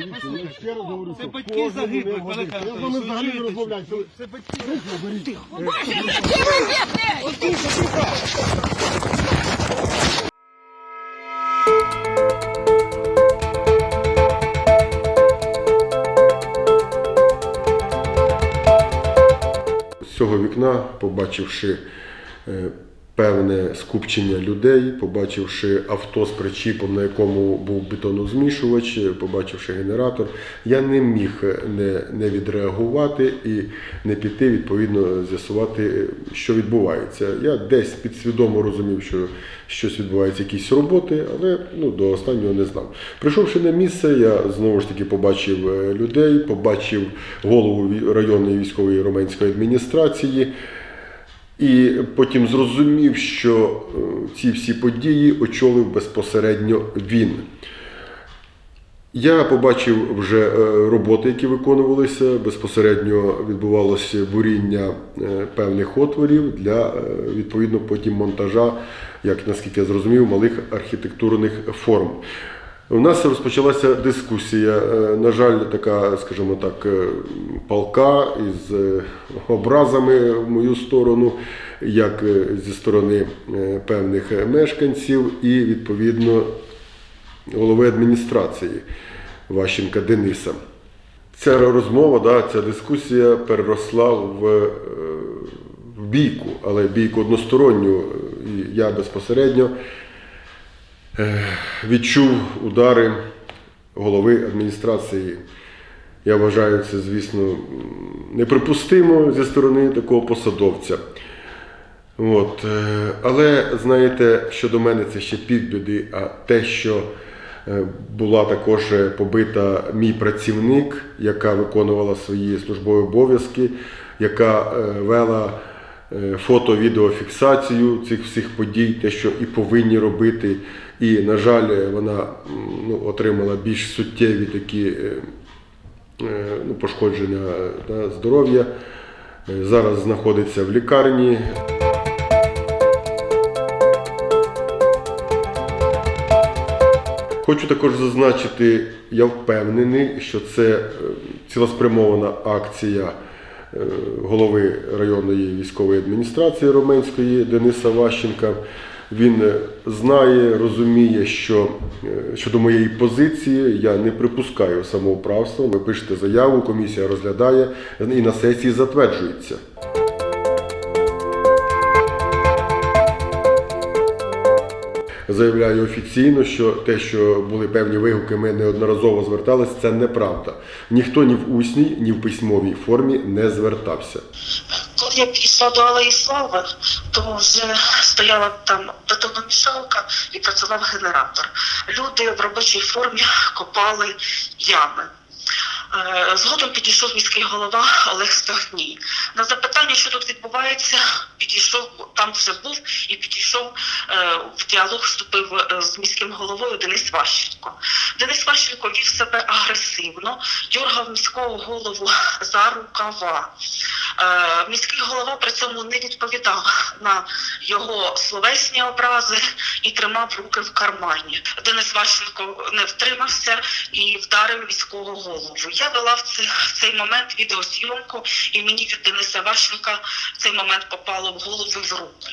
Я ще раз говорю, Це що батьки кожен загиблих, мене говорить. Я з вами взагалі не розмовляю. що Це батьки. З цього вікна, побачивши е, певне скупчення людей, побачивши авто з причіпом, на якому був бетонозмішувач, побачивши генератор, я не міг не, не відреагувати і не піти відповідно з'ясувати, що відбувається. Я десь підсвідомо розумів, що щось відбувається, якісь роботи, але ну, до останнього не знав. Прийшовши на місце, я знову ж таки побачив е, людей, побачив голову районної військової романської адміністрації. І потім зрозумів, що е, ці всі події очолив безпосередньо він. Я побачив вже е, роботи, які виконувалися. Безпосередньо відбувалося буріння е, певних отворів для відповідно потім монтажа, як наскільки я зрозумів, малих архітектурних форм. У нас розпочалася дискусія. Е, На жаль, така, скажімо так, е, палка із е, образами в мою сторону, як зі сторони певних мешканців, і відповідно голови адміністрації Ващенка Дениса. Ця розмова, да, ця дискусія переросла в, бійку, але бійку односторонню. І я безпосередньо відчув удари голови адміністрації. Я вважаю це, звісно, неприпустимо зі сторони такого посадовця. От. е, Але знаєте, щодо мене це ще півбіди, а те, що е, була також е, побита мій працівник, яка виконувала свої службові обов'язки, яка е, вела е, фото-відеофіксацію цих всіх подій, те, що і повинні робити. І, на жаль, вона ну, отримала більш суттєві такі е, е, ну, пошкодження да, здоров'я. Е, Зараз знаходиться в лікарні. Хочу також зазначити, я впевнений, що це цілеспрямована акція голови районної військової адміністрації Роменської Дениса Ващенка. Він е, знає, розуміє, що е, щодо моєї позиції я не припускаю самоуправства. Ви пишете заяву, комісія розглядає і на сесії затверджується. Заявляю офіційно, що те, що були певні вигуки, ми неодноразово зверталися, це неправда. Ніхто ні в усній, ні в письмовій формі не звертався. Коли я підійшла до Слави, то вже стояла там бетономішалка і працював генератор. Люди в робочій формі копали ями. Е, Згодом підійшов міський голова Олег Стогній. На запитання, що тут відбувається, підійшов, там вже був і підійшов е, в діалог, вступив е, з міським головою Денис Ващенко. Денис Ващенко вів себе агресивно, дьоргав міського голову за рукава. Е, Міський голова при цьому не відповідав на його словесні образи і тримав руки в кармані. Денис Ващенко не втримався і вдарив військову голову. Я вела в цей, в цей момент відеосйомку, і мені від Дениса Ващенка в цей момент попало в голову в руку.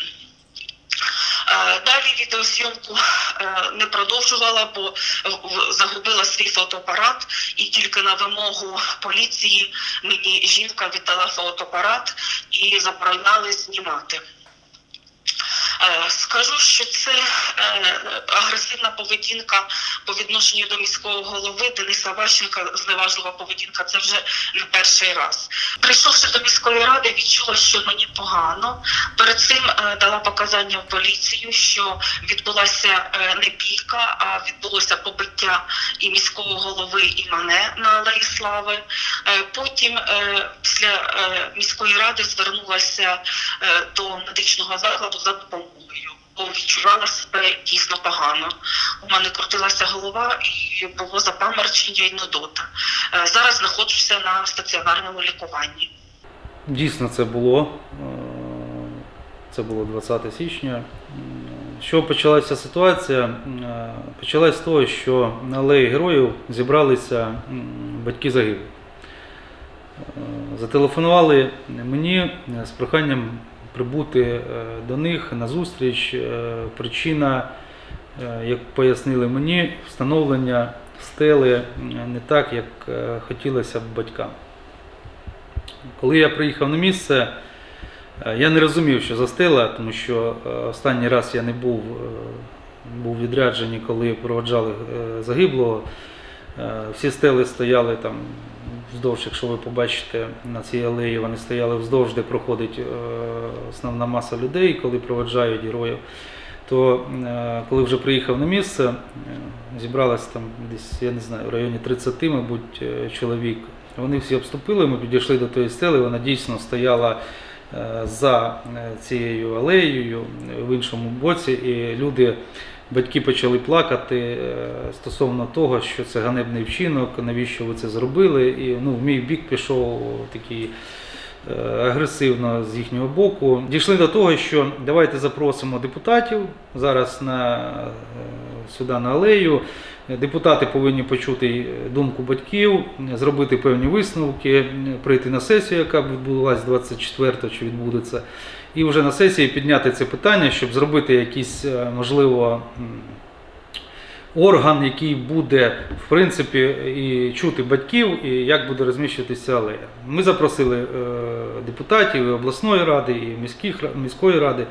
Е, зйомку е, не продовжувала, бо загубила свій фотоапарат, і тільки на вимогу поліції мені жінка віддала фотоапарат і забороняли знімати. Е, Скажу, що це е, агресивна поведінка по відношенню до міського голови Дениса Ващенка, зневажлива поведінка. Це вже не перший раз. Прийшовши до міської ради, відчула, що мені погано. Перед цим е, дала показання в поліцію, що відбулася е, не бійка, а відбулося побиття і міського голови, і мене на Алеї Слави. Е, Потім після міської ради звернулася до медичного закладу за допомогою. Відчувала себе дійсно погано. У мене крутилася голова і було запаморочення і нудота. Е, Зараз знаходжуся на стаціонарному лікуванні. Дійсно, це було. Е, Це було 20 січня. М, що почалася ситуація? Е, Почалась з того, що на алеї героїв зібралися батьки загиблих. Зателефонували мені з проханням прибути е, до них на зустріч. Е, Причина, е, як пояснили мені, встановлення стели не так, як хотілося б батькам. Коли я приїхав на місце, я не розумів, що за стела, тому що останній раз я не був, був відряджений, коли проводжали загиблого. Всі стели стояли там вздовж, якщо ви побачите на цій алеї, вони стояли вздовж, де проходить е, основна маса людей, коли проведжають героїв. То е, коли вже приїхав на місце, е, зібралось там десь, я не знаю, в районі 30, мабуть, чоловік. Вони всі обступили, ми підійшли до тої стели, вона дійсно стояла за цією алеєю в іншому боці, і люди, батьки почали плакати е, стосовно того, що це ганебний вчинок, навіщо ви це зробили. І ну, в мій бік пішов такий е, агресивно з їхнього боку. Дійшли до того, що давайте запросимо депутатів зараз на, е, сюди на алею. Депутати повинні почути думку батьків, зробити певні висновки, прийти на сесію, яка відбулася 24 чи відбудеться, і вже на сесії підняти це питання, щоб зробити якийсь, е, можливо, орган, який буде в принципі і чути батьків, і як буде розміщуватися алея. Ми запросили е, депутатів і обласної ради, і міської ради.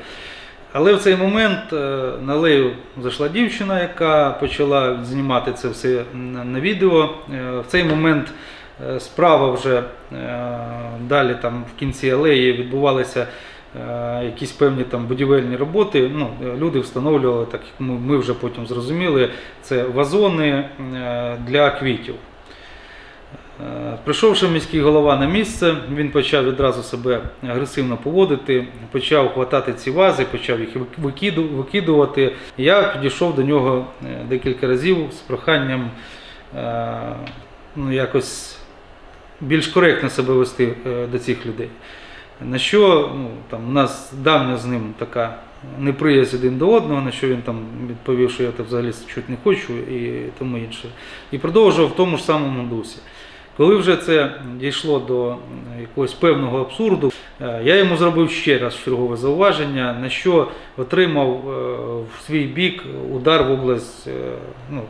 Але в цей момент е, на алею зайшла дівчина, яка почала знімати це все на, відео. Е, В цей момент е, справа вже далі там в кінці алеї відбувалися якісь певні там будівельні роботи. Ну, люди встановлювали, так як ми, вже потім зрозуміли, це вазони для квітів. Е, Прийшовши міський голова на місце, він почав відразу себе агресивно поводити, почав хватати ці вази, почав їх викидувати. Я підійшов до нього е, декілька разів з проханням е, ну, якось більш коректно себе вести до цих людей. На що ну, там, у нас давня з ним така неприязнь один до одного, на що він там відповів, що я це взагалі чути не хочу і тому інше. І продовжував в тому ж самому дусі. Коли вже це дійшло до якогось певного абсурду, е, я йому зробив ще раз чергове зауваження, на що отримав е, в свій бік удар в область е, ну,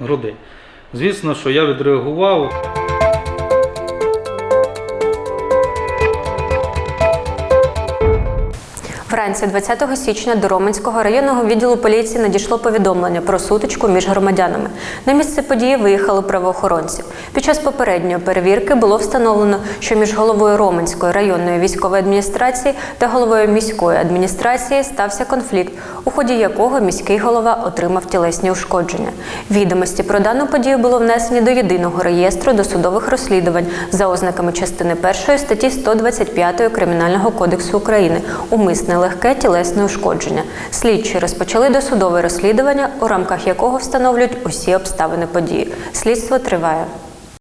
грудей. Звісно, що я відреагував. Вранці 20 січня до Роменського районного відділу поліції надійшло повідомлення про сутичку між громадянами. На місце події виїхали правоохоронці. Під час попередньої перевірки було встановлено, що між головою Роменської районної військової адміністрації та головою міської адміністрації стався конфлікт, у ході якого міський голова отримав тілесні ушкодження. Відомості про дану подію було внесені до єдиного реєстру досудових розслідувань за ознаками частини 1 статті 125 Кримінального кодексу України умисне легке тілесне ушкодження. Слідчі розпочали досудове розслідування, у рамках якого встановлюють усі обставини події. Слідство триває.